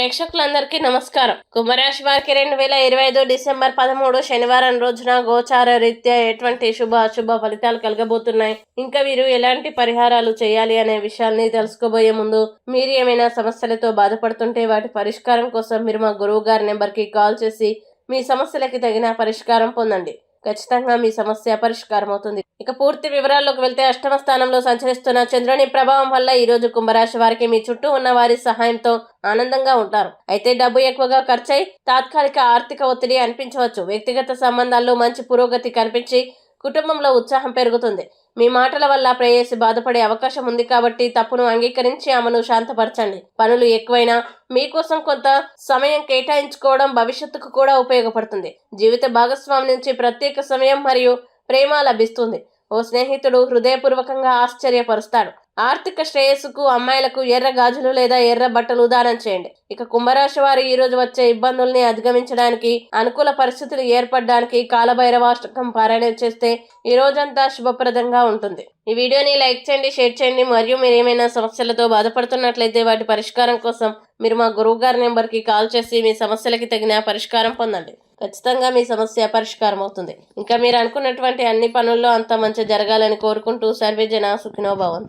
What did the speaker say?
ప్రేక్షకులందరికీ నమస్కారం. కుంభరాశి వారికి రెండు వేల ఇరవై ఐదు డిసెంబర్ పదమూడు శనివారం రోజున గోచార రీత్యా ఎటువంటి శుభ అశుభ ఫలితాలు కలగబోతున్నాయి? ఇంకా వీరు ఎలాంటి పరిహారాలు చేయాలి అనే విషయాల్ని తెలుసుకోబోయే ముందు మీరు ఏమైనా సమస్యలతో బాధపడుతుంటే వాటి పరిష్కారం కోసం మీరు మా గురువు గారి నెంబర్కి కాల్ చేసి మీ సమస్యలకి తగిన పరిష్కారం పొందండి. ఖచ్చితంగా మీ సమస్య పరిష్కారం అవుతుంది ఇక పూర్తి వివరాల్లోకి వెళ్తే అష్టమ స్థానంలో సంచరిస్తున్న చంద్రుని ప్రభావం వల్ల ఈ రోజు కుంభరాశి వారికి మీ చుట్టూ ఉన్న వారి సహాయంతో ఆనందంగా ఉంటారు. అయితే డబ్బు ఎక్కువగా ఖర్చయి తాత్కాలిక ఆర్థిక ఒత్తిడి అనిపించవచ్చు. వ్యక్తిగత సంబంధాల్లో మంచి పురోగతి కనిపించి కుటుంబంలో ఉత్సాహం పెరుగుతుంది. మీ మాటల వల్ల ప్రేయసి బాధపడే అవకాశం ఉంది కాబట్టి తప్పును అంగీకరించి ఆమెను శాంతపరచండి. పనులు ఎక్కువైనా మీకోసం కొంత సమయం కేటాయించుకోవడం భవిష్యత్తుకు కూడా ఉపయోగపడుతుంది. జీవిత భాగస్వామి నుంచి ప్రత్యేక సమయం మరియు ప్రేమ లభిస్తుంది. ఓ స్నేహితుడు హృదయపూర్వకంగా ఆశ్చర్యపరుస్తాడు. ఆర్థిక శ్రేయస్సుకు అమ్మాయిలకు ఎర్ర గాజులు లేదా ఎర్ర బట్టలు దానం చేయండి. ఇక కుంభరాశి వారు ఈ రోజు వచ్చే ఇబ్బందుల్ని అధిగమించడానికి అనుకూల పరిస్థితులు ఏర్పడడానికి కాలభైరవాష్టకం పారాయణం చేస్తే ఈ రోజంతా శుభప్రదంగా ఉంటుంది. ఈ వీడియోని లైక్ చేయండి షేర్ చేయండి. మరియు మీరు ఏమైనా సమస్యలతో బాధపడుతున్నట్లయితే వాటి పరిష్కారం కోసం మీరు మా గురువు గారి నెంబర్కి కాల్ చేసి మీ సమస్యలకి తగిన పరిష్కారం పొందండి. ఖచ్చితంగా మీ సమస్య పరిష్కారం అవుతుంది. ఇంకా మీరు అనుకున్నటువంటి అన్ని పనుల్లో అంత మంచి జరగాలని కోరుకుంటూ సర్వే జన సుఖినో భవంతు.